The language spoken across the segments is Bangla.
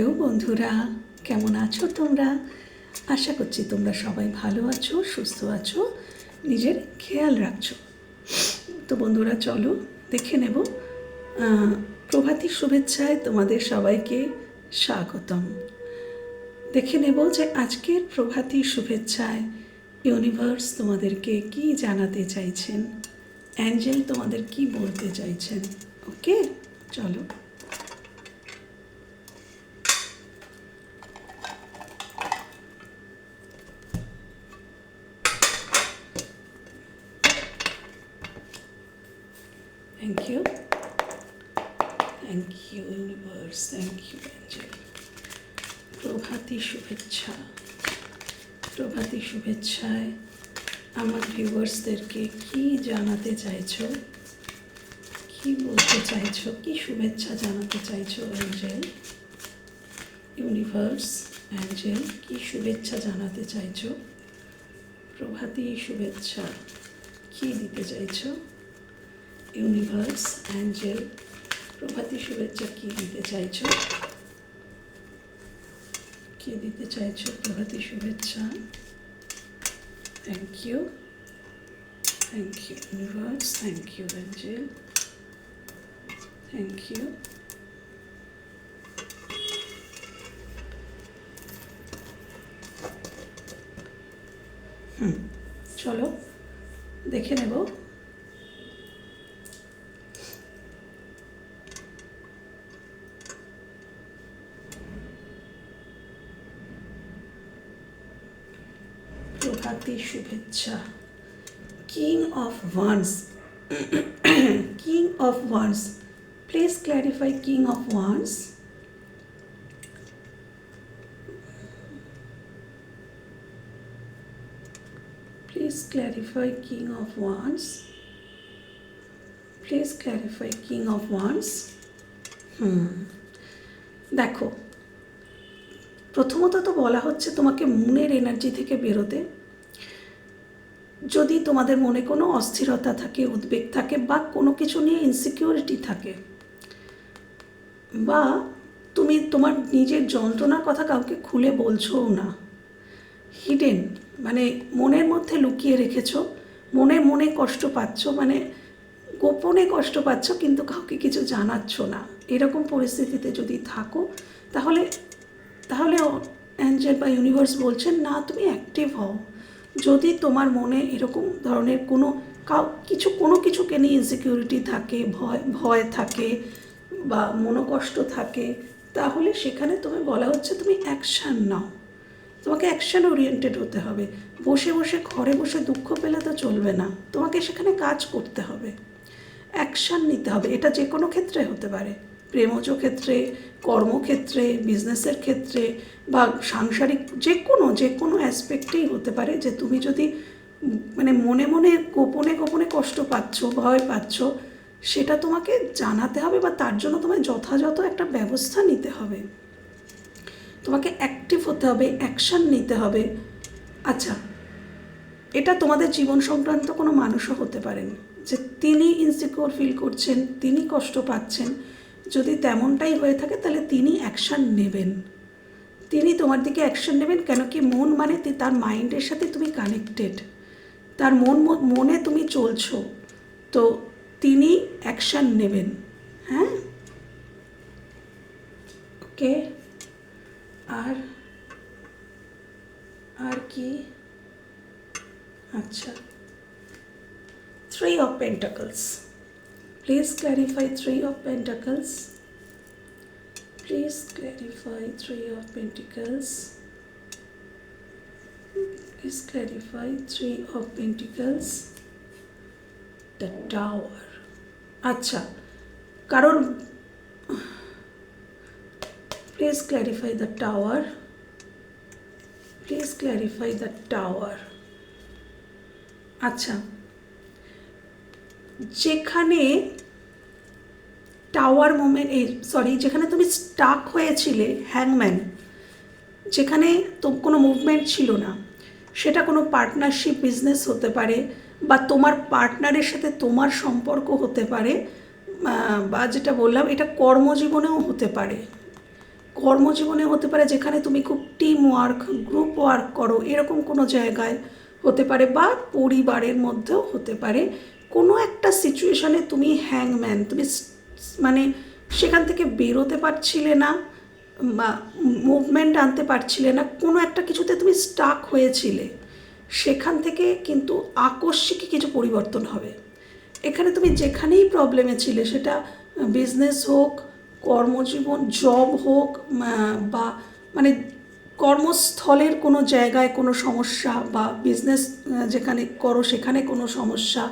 হ্যালো বন্ধুরা, কেমন আছো তোমরা? আশা করছি তোমরা সবাই ভালো আছো, সুস্থ আছো, নিজের খেয়াল রাখছো। তো বন্ধুরা, চলো দেখে নেব। প্রভাতী শুভেচ্ছায় তোমাদের সবাইকে স্বাগতম। দেখে নেব যে আজকের প্রভাতী শুভেচ্ছায় ইউনিভার্স তোমাদেরকে কি জানাতে চাইছেন অ্যাঞ্জেল তোমাদের কি বলতে চাইছেন। ওকে চলো। You, universe. Thank you, angel. প্রভাতী শুভেচ্ছা প্রভাতী শুভেচ্ছায় আমার ভিউয়ার্সদেরকে কি জানাতে চাইছো? কি বলতে চাইছো? কি শুভেচ্ছা জানাতে চাইছো অ্যাঞ্জেল ইউনিভার্স অ্যাঞ্জেল কি শুভেচ্ছা জানাতে চাইছো? প্রভাতী শুভেচ্ছা কি দিতে চাইছো? ইউনিভার্স অ্যাঞ্জেল প্রভাতী শুভেচ্ছা কি দিতে চাইছো? কি দিতে চাইছো প্রভাতী শুভেচ্ছা? Thank you thank you universe thank you angel thank you hmm চলো, দেখে নেব প্রভাতী শুভেচ্ছা। King of wands king of wands please clarify king of wands please clarify king of wands please clarify king of wands hmm দেখো, প্রথমত তো বলা হচ্ছে তোমাকে মনের এনার্জি থেকে বেরোতে। যদি তোমাদের মনে কোনো অস্থিরতা থাকে, উদ্বেগ থাকে বা কোনো কিছু নিয়ে ইনসিকিউরিটি থাকে বা তুমি তোমার নিজের যন্ত্রণার কথা কাউকে খুলে বলছোও না হিডেন মানে মনের মধ্যে লুকিয়ে রেখেছো, মনে মনে কষ্ট পাচ্ছ মানে গোপনে কষ্ট পাচ্ছ কিন্তু কাউকে কিছু জানাচ্ছ না, এরকম পরিস্থিতিতে যদি থাকো, তাহলে তাহলে অ্যাঞ্জেল বা ইউনিভার্স বলছেন, না, তুমি অ্যাক্টিভ হও। যদি তোমার মনে এরকম ধরনের কোনো কাউ, কিছু, কোনো কিছুকে নিয়ে ইনসিকিউরিটি থাকে, ভয় ভয় থাকে বা মনোকষ্ট থাকে, তাহলে সেখানে তুমি বলা হচ্ছে তুমি অ্যাকশান নাও। তোমাকে অ্যাকশান ওরিয়েন্টেড হতে হবে। বসে বসে, ঘরে বসে দুঃখ পেলে তো চলবে না। তোমাকে সেখানে কাজ করতে হবে। অ্যাকশান নিতে হবে। এটা যে কোনো ক্ষেত্রে হতে পারে। প্রেমজ ক্ষেত্রে কর্মক্ষেত্রে বিজনেসের ক্ষেত্রে বা সাংসারিক যে কোনো যে কোনো অ্যাসপেক্টেই হতে পারে যে তুমি যদি মানে মনে মনে, গোপনে গোপনে কষ্ট পাচ্ছ, ভয় পাচ্ছ, সেটা তোমাকে জানাতে হবে বা তার জন্য তোমায় যথাযথ একটা ব্যবস্থা নিতে হবে। তোমাকে অ্যাক্টিভ হতে হবে অ্যাকশান নিতে হবে। আচ্ছা এটা তোমাদের জীবন সংক্রান্ত কোনো মানুষও হতে পারেন যে তিনি ইনসিকিউর ফিল করছেন, তিনি কষ্ট পাচ্ছেন যদি তেমনটাই হয়ে থাকে, তাহলে তিনি অ্যাকশান নেবেন। তিনি তোমার দিকে অ্যাকশন নেবেন, কেন কি মন মানে তার মাইন্ডের সাথে তুমি কানেক্টেড তার মন মনে তুমি চলছো। তো তিনি অ্যাকশান নেবেন। হ্যাঁ? ওকে। আর আর কি? আচ্ছা। Three of pentacles please clarify three of pentacles please clarify three of pentacles please clarify three of pentacles the tower আচ্ছা কারণ please clarify the tower please clarify the tower আচ্ছা যেখানে টাওয়ার মোমেন্ট এই সরি যেখানে তুমি স্টাক হয়েছিলে হ্যাংম্যান যেখানে তো কোনো মুভমেন্ট ছিল না, সেটা কোনো পার্টনারশিপ বিজনেস হতে পারে বা তোমার পার্টনারের সাথে তোমার সম্পর্ক হতে পারে বা যেটা বললাম, এটা কর্মজীবনেও হতে পারে। কর্মজীবনে হতে পারে যেখানে তুমি খুব টিম ওয়ার্ক গ্রুপ ওয়ার্ক করো, এরকম কোনো জায়গায় হতে পারে বা পরিবারের মধ্যেও হতে পারে। কোনো একটা সিচুয়েশানে তুমি হ্যাংম্যান তুমি মানে সেখান থেকে বেরোতে পারছিলে না মুভমেন্ট আনতে পারছিলে না, কোনো একটা কিছুতে তুমি স্টাক হয়েছিলে, সেখান থেকে কিন্তু আকস্মিক কিছু পরিবর্তন হবে। এখানে তুমি যেখানেই প্রবলেমে ছিলে, সেটা বিজনেস হোক, কর্মজীবন জব হোক বা মানে কর্মস্থলের কোনো জায়গায় কোনো সমস্যা বা বিজনেস যেখানে করো সেখানে কোনো সমস্যা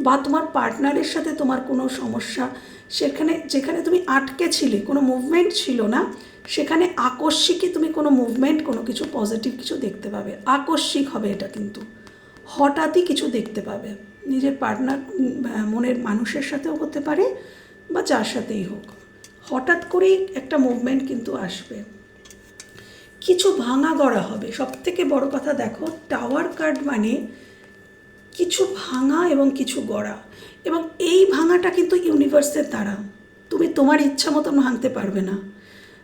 বা তোমার পার্টনারের সাথে তোমার কোনো সমস্যা, সেখানে, যেখানে তুমি আটকে ছিলে, কোনো মুভমেন্ট ছিল না, সেখানে আকস্মিকই তুমি কোনো মুভমেন্ট কোনো কিছু পজিটিভ কিছু দেখতে পাবে। আকস্মিক হবে এটা কিন্তু। হঠাৎই কিছু দেখতে পাবে। নিজের পার্টনার মনের মানুষের সাথেও হতে পারে বা যার সাথেই হোক। হঠাৎ করেই একটা মুভমেন্ট কিন্তু আসবে। কিছু ভাঙা গড়া হবে। সব থেকে বড় কথা দেখো টাওয়ার কার্ড মানে কিছু ভাঙা এবং কিছু গড়া। এবং এই ভাঙাটা কিন্তু ইউনিভার্সের দ্বারা। তুমি তোমার ইচ্ছা মতন ভাঙতে পারবে না।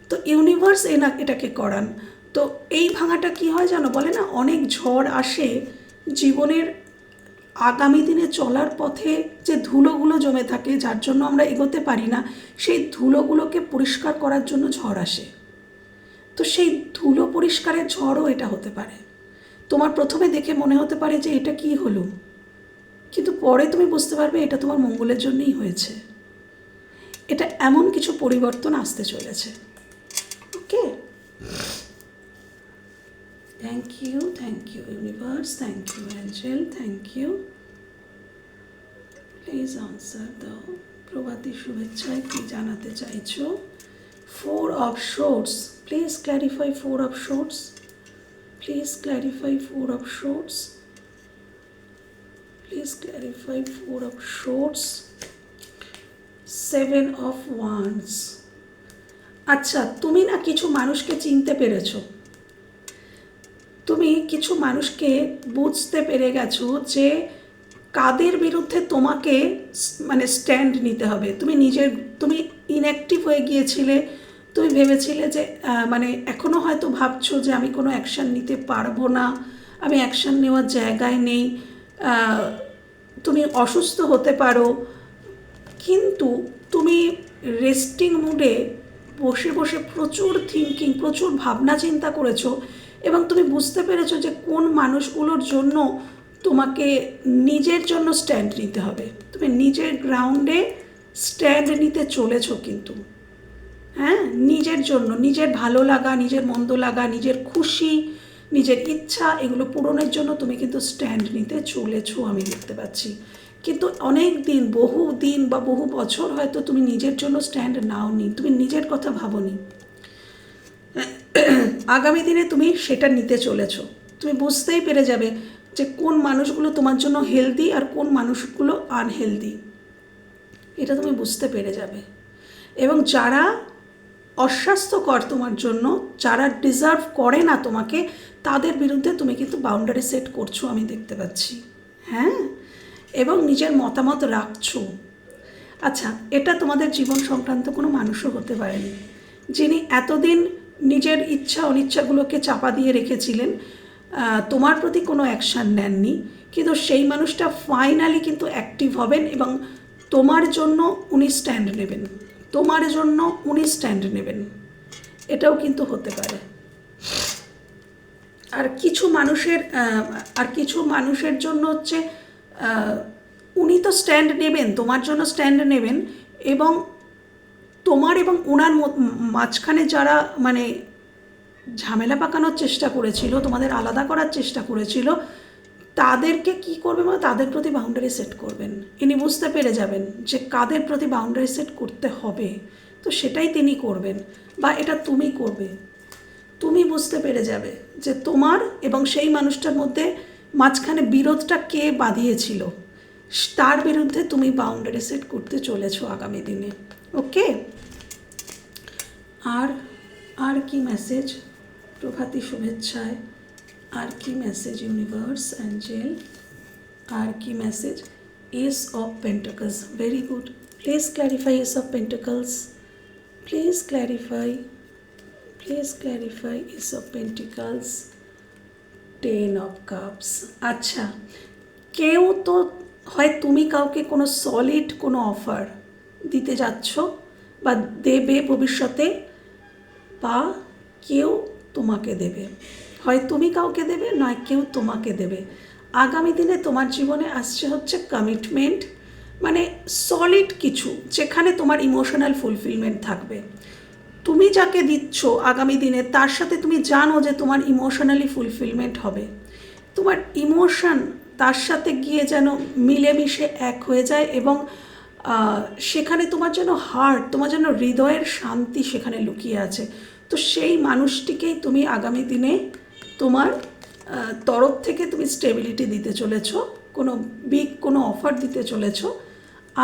তো ইউনিভার্স এনা, এটাকে করান। তো এই ভাঙাটা কি হয় জানো? বলে না, অনেক ঝড় আসে জীবনের আগামী দিনে চলার পথে যে ধুলোগুলো জমে থাকে, যার জন্য আমরা এগোতে পারি না, সেই ধুলোগুলোকে পরিষ্কার করার জন্য ঝড় আসে। তো সেই ধুলো পরিষ্কারের ঝড়ও এটা হতে পারে। তোমার প্রথমে দেখে মনে হতে পারে যে এটা কি হলো। কিন্তু পরে তুমি বুঝতে পারবে এটা তোমার মঙ্গলের জন্যই হয়েছে। এটা এমন কিছু পরিবর্তন আসতে চলেছে। Okay? Thank you thank you universe thank you angel thank you please answer দাও প্রভাতী শুভেচ্ছায় কী জানাতে চাইছো? Four of swords please clarify four of swords please clarify four of swords please clarify four of swords seven of wands আচ্ছা তুমি না কিছু মানুষকে চিনতে পেরেছ। তুমি কিছু মানুষকে বুঝতে পেরে গেছো যে কাদের বিরুদ্ধে তোমাকে মানে স্ট্যান্ড নিতে হবে। তুমি নিজের, তুমি ইনঅ্যাক্টিভ হয়ে গিয়েছিলে। তুমি ভেবেছিলে যে মানে এখনও হয়তো ভাবছ যে আমি কোনো অ্যাকশান নিতে পারব না, আমি অ্যাকশান নেওয়ার জায়গায় নেই তুমি অসুস্থ হতে পারো, কিন্তু তুমি রেস্টিং মুডে বসে বসে প্রচুর থিঙ্কিং প্রচুর ভাবনা চিন্তা করেছ এবং তুমি বুঝতে পেরেছ যে কোন মানুষগুলোর জন্য তোমাকে নিজের জন্য স্ট্যান্ড নিতে হবে। তুমি নিজের গ্রাউন্ডে স্ট্যান্ড নিতে চলেছো কিন্তু। হ্যাঁ নিজের জন্য, নিজের ভালো লাগা, নিজের মন্দ লাগা, নিজের খুশি, নিজের ইচ্ছা, এগুলো পূরণের জন্য তুমি কিন্তু স্ট্যান্ড নিতে চলেছো, আমি দেখতে পাচ্ছি। কিন্তু অনেক দিন বহু দিন বা বহু বছর হয়তো তুমি নিজের জন্য স্ট্যান্ড নাও নি তুমি নিজের কথা ভাবোনি। আগামী দিনে তুমি সেটা নিতে চলেছ। তুমি বুঝতেই পেরে যাবে যে কোন মানুষগুলো তোমার জন্য হেলদি আর কোন মানুষগুলো আনহেলদি এটা তুমি বুঝতে পেরে যাবে। এবং যারা অস্বাস্থ্যকর তোমার জন্য, যারা ডিজার্ভ করে না তোমাকে, তাদের বিরুদ্ধে তুমি কিন্তু বাউন্ডারি সেট করছ আমি দেখতে পাচ্ছি। হ্যাঁ? এবং নিজের মতামত রাখছো। আচ্ছা এটা তোমাদের জীবন সংক্রান্ত কোনো মানুষও হতে পারেনি। যিনি এতদিন নিজের ইচ্ছা অনিচ্ছাগুলোকে চাপা দিয়ে রেখেছিলেন তোমার প্রতি কোনো অ্যাকশান নেননি, কিন্তু সেই মানুষটা ফাইনালি কিন্তু অ্যাক্টিভ হবেন এবং তোমার জন্য উনি স্ট্যান্ড নেবেন। তোমার জন্য উনি স্ট্যান্ড নেবেন। এটাও কিন্তু হতে পারে। আর কিছু মানুষের আর কিছু মানুষের জন্য হচ্ছে উনি তো স্ট্যান্ড নেবেন, তোমার জন্য স্ট্যান্ড নেবেন এবং তোমার এবং ওনার মাঝখানে যারা মানে ঝামেলা পাকানোর চেষ্টা করেছিল, তোমাদের আলাদা করার চেষ্টা করেছিল তাদেরকে কি করবে মানে তাদের প্রতি বাউন্ডারি সেট করবেন। ইনি বুঝতে পেরে যাবেন যে কাদের প্রতি বাউন্ডারি সেট করতে হবে। তো সেটাই তিনি করবেন বা এটা তুমি করবে। তুমি বুঝতে পেরে যাবে যে তোমার এবং সেই মানুষটার মধ্যে মাঝখানে বিরোধটা কে বাঁধিয়েছিল? তার বিরুদ্ধে তুমি বাউন্ডারি সেট করতে চলেছ আগামী দিনে। ওকে? আর আর কি মেসেজ প্রভাতী শুভেচ্ছায়। আর কি মেসেজ ইউনিভার্স অ্যাঞ্জেল আর কি message ace of pentacles very good please clarify ace of pentacles please clarify please clarify ace of pentacles ten of cups আচ্ছা কেউ তো হয় তুমি কাউকে কোনো সলিড কোনো অফার দিতে যাচ্ছ বা দেবে ভবিষ্যতে, বা কেউ তোমাকে দেবে। হয় তুমি কাউকে দেবে, নয় কেউ তোমাকে দেবে। আগামী দিনে তোমার জীবনে আসছে হচ্ছে কমিটমেন্ট মানে সলিড কিছু, যেখানে তোমার ইমোশনাল ফুলফিলমেন্ট থাকবে। তুমি যাকে দিচ্ছ আগামী দিনে, তার সাথে তুমি জানো যে তোমার ইমোশনালি ফুলফিলমেন্ট হবে। তোমার ইমোশন তার সাথে গিয়ে যেন মিলেমিশে এক হয়ে যায় এবং সেখানে তোমার যেন হার্ট তোমার যেন হৃদয়ের শান্তি সেখানে লুকিয়ে আছে। তো সেই মানুষটিকেই তুমি আগামী দিনে তোমার তরফ থেকে তুমি স্টেবিলিটি দিতে চলেছো, কোনো বিগ কোনো অফার দিতে চলেছো।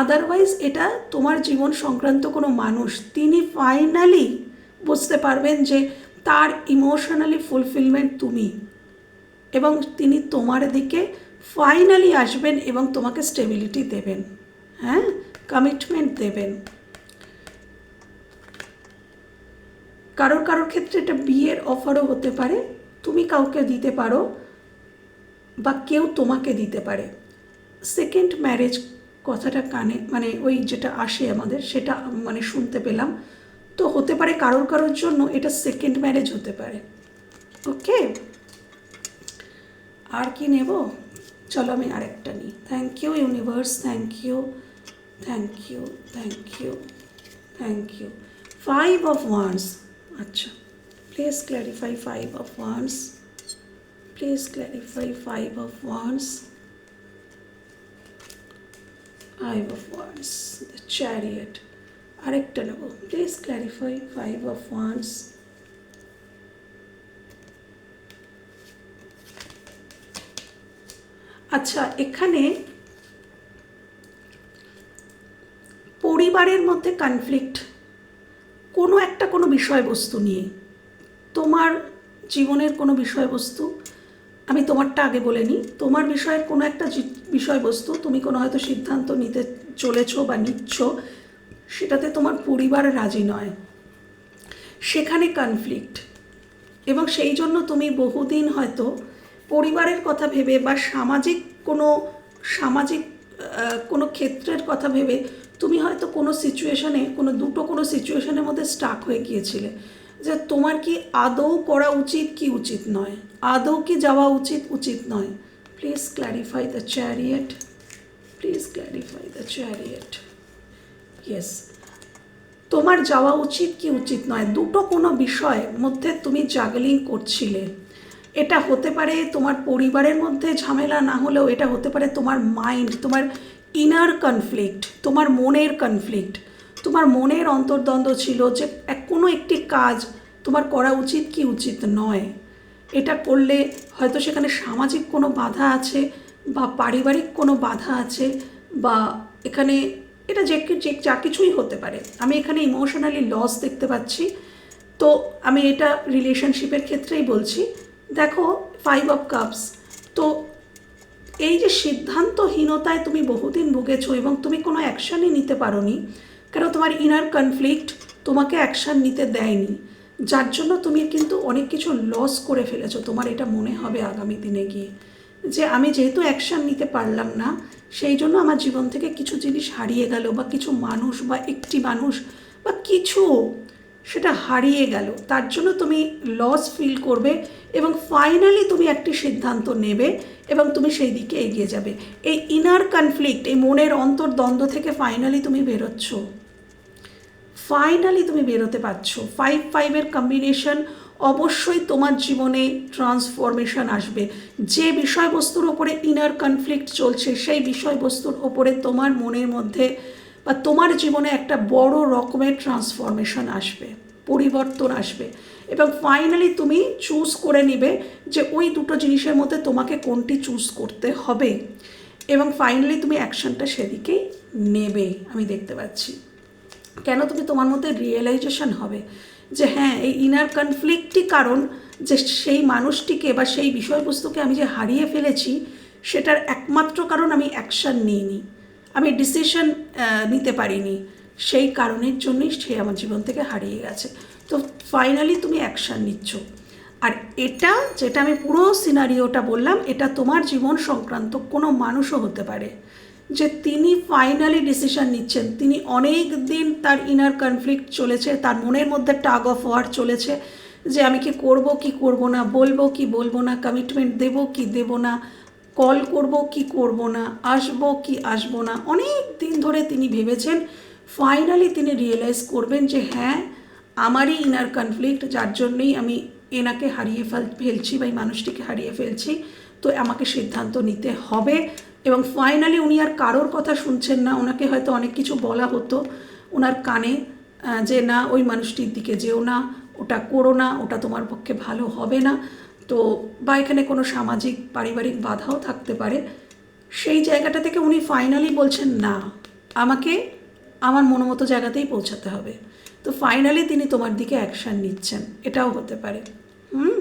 আদারওয়াইজ এটা তোমার জীবন সংক্রান্ত কোনো মানুষ, তিনি ফাইনালি বুঝতে পারবেন যে তার ইমোশনালি ফুলফিলমেন্ট তুমি। এবং তিনি তোমার দিকে ফাইনালি আসবেন এবং তোমাকে স্টেবিলিটি দেবেন হ্যাঁ? কমিটমেন্ট দেবেন। কারোর কারোর ক্ষেত্রে এটা বিয়ের অফারও হতে পারে তুমি কাউকে দিতে পারো বা কেউ তোমাকে দিতে পারে। সেকেন্ড ম্যারেজ কথাটা কানে মানে ওই যেটা আসে আমাদের, সেটা মানে শুনতে পেলাম। তো হতে পারে কারোর কারোর জন্য এটা সেকেন্ড ম্যারেজ হতে পারে। ওকে আর কি নেব? চলো আমি আরেকটা নিই। Thank you universe thank you thank you thank you thank you five of wands আচ্ছা। Please clarify five of wands please clarify five of wands five of wands the chariot আরেকটা নেব please clarify five of wands আচ্ছা এখানে পরিবারের মধ্যে কনফ্লিক্ট কোনো একটা কোনো বিষয়বস্তু নিয়ে তোমার জীবনের কোনো বিষয়বস্তু, আমি তোমারটা আগে বলে নিই, তোমার বিষয়ের কোনো একটা বিষয়বস্তু তুমি কোনো হয়তো সিদ্ধান্ত নিতে চলেছো বা নিচ্ছ, সেটাতে তোমার পরিবার রাজি নয়। সেখানে কনফ্লিক্ট এবং সেই জন্য তুমি বহুদিন হয়তো পরিবারের কথা ভেবে বা সামাজিক কোনো সামাজিক কোনো ক্ষেত্রের কথা ভেবে তুমি হয়তো কোনো সিচুয়েশনে কোনো দুটো কোনো সিচুয়েশনের মধ্যে স্টাক হয়ে গিয়েছিলে। যে তোমার কি আদৌ করা উচিত কি উচিত নয়? আদৌ কি যাওয়া উচিত উচিত নয়? Please clarify the chariot please clarify the chariot yes তোমার যাওয়া উচিত কি উচিত নয়? দুটো কোনো বিষয় মধ্যে তুমি জাগলিং করছিলে। এটা হতে পারে তোমার পরিবারের মধ্যে ঝামেলা, না হলেও এটা হতে পারে তোমার মাইন্ড তোমার ইনার কনফ্লিক্ট তোমার মনের কনফ্লিক্ট তোমার মনের অন্তর্দ্বন্দ্ব ছিল যে কোনো একটি কাজ তোমার করা উচিত কি উচিত নয়। এটা করলে হয়তো সেখানে সামাজিক কোনো বাধা আছে বা পারিবারিক কোনো বাধা আছে বা এখানে এটা যে যে যা কিছুই হতে পারে। আমি এখানে ইমোশনালি লস দেখতে পাচ্ছি। তো আমি এটা রিলেশনশিপের ক্ষেত্রেই বলছি। দেখো ফাইভ অফ কাপস তো এই যে সিদ্ধান্তহীনতায় তুমি বহুদিন ভুগেছো এবং তুমি কোনো অ্যাকশানই নিতে পারোনি কেন তোমার ইনার কনফ্লিক্ট তোমাকে অ্যাকশান নিতে দেয়নি? যার জন্য তুমি কিন্তু অনেক কিছু লস করে ফেলেছো, তোমার এটা মনে হবে আগামী দিনে গিয়ে। যে আমি যেহেতু অ্যাকশান নিতে পারলাম না, সেই জন্য আমার জীবন থেকে কিছু জিনিস হারিয়ে গেল বা কিছু মানুষ বা একটি মানুষ বা কিছু সেটা হারিয়ে গেল। তার জন্য তুমি লস ফিল করবে এবং ফাইনালি তুমি একটি সিদ্ধান্ত নেবে এবং তুমি সেই দিকে এগিয়ে যাবে। এই ইনার কনফ্লিক্ট এই মনের অন্তর্দ্বন্দ্ব থেকে ফাইনালি তুমি বেরোচ্ছ। ফাইনালি তুমি বেরোতে পারছ। ফাইভ ফাইভের কম্বিনেশন অবশ্যই তোমার জীবনে ট্রান্সফরমেশন আসবে। যে বিষয়বস্তুর ওপরে ইনার কনফ্লিক্ট চলছে, সেই বিষয়বস্তুর ওপরে তোমার মনের মধ্যে বা তোমার জীবনে একটা বড় রকমের ট্রান্সফরমেশন আসবে, পরিবর্তন আসবে। এবং ফাইনালি তুমি চুজ করে নিবে যে ওই দুটো জিনিসের মধ্যে তোমাকে কোনটি চুজ করতে হবে। এবং ফাইনালি তুমি অ্যাকশনটা সেদিকেই নেবে, আমি দেখতে পাচ্ছি। কেন তুমি তোমার মধ্যে রিয়েলাইজেশন হবে? যে হ্যাঁ এই ইনার কনফ্লিক্টই কারণ যে সেই মানুষটিকে বা সেই বিষয়বস্তুকে আমি যে হারিয়ে ফেলেছি, সেটার একমাত্র কারণ আমি অ্যাকশান নিইনি। আমি ডিসিশন নিতে পারিনি। সেই কারণের জন্যই সে আমার জীবন থেকে হারিয়ে গেছে। তো ফাইনালি তুমি অ্যাকশান নিচ্ছ। আর এটা, যেটা আমি পুরো সিনারিওটা বললাম, এটা তোমার জীবন সংক্রান্ত কোনো মানুষও হতে পারে। যে তিনি ফাইনালি ডিসিশন নিচ্ছেন। তিনি অনেক দিন তার ইনার কনফ্লিক্ট চলেছে, তার মনের মধ্যে টাগ অফ ওয়ার চলেছে, যে আমি কি করব কি করব না, বলব কি বলব না কমিটমেন্ট দেব কি দেব না কল করব কি করব না, আসব কি আসব না, অনেক দিন ধরে তিনি ভেবেছেন ফাইনালি তিনি রিয়েলাইজ করবেন যে হ্যাঁ আমারই ইনার কনফ্লিক্ট যার জন্যই আমি এনাকে হারিয়ে ফেল, ফেলছি বা এই মানুষটিকে হারিয়ে ফেলছি, তো আমাকে সিদ্ধান্ত নিতে হবে। এবং ফাইনালি উনি আর কারোর কথা শুনছেন না, ওনাকে হয়তো অনেক কিছু বলা হতো, ওনার কানে যে না, ওই মানুষটির দিকে যেও না, ওটা করো না, ওটা তোমার পক্ষে ভালো হবে না। তো বা এখানে কোনো সামাজিক, পারিবারিক বাধাও থাকতে পারে। সেই জায়গাটা থেকে উনি ফাইনালি বলছেন, না, আমাকে আমার মনোমতো জায়গাতেই পৌঁছাতে হবে। তো ফাইনালি তিনি তোমার দিকে অ্যাকশান নিচ্ছেন। এটাও হতে পারে। হুম?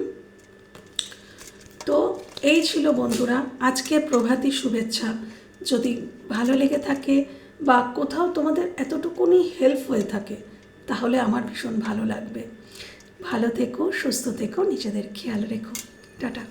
তো এই ছিল বন্ধুরা আজকে প্রভাতী শুভেচ্ছা। যদি ভালো লেগে থাকে বা কোথাও তোমাদের এতটুকুনি হেল্প হয়ে থাকে, তাহলে আমার ভীষণ ভালো লাগবে। ভালো থেকো সুস্থ থেকো নিজেদের খেয়াল রেখো। টাটা।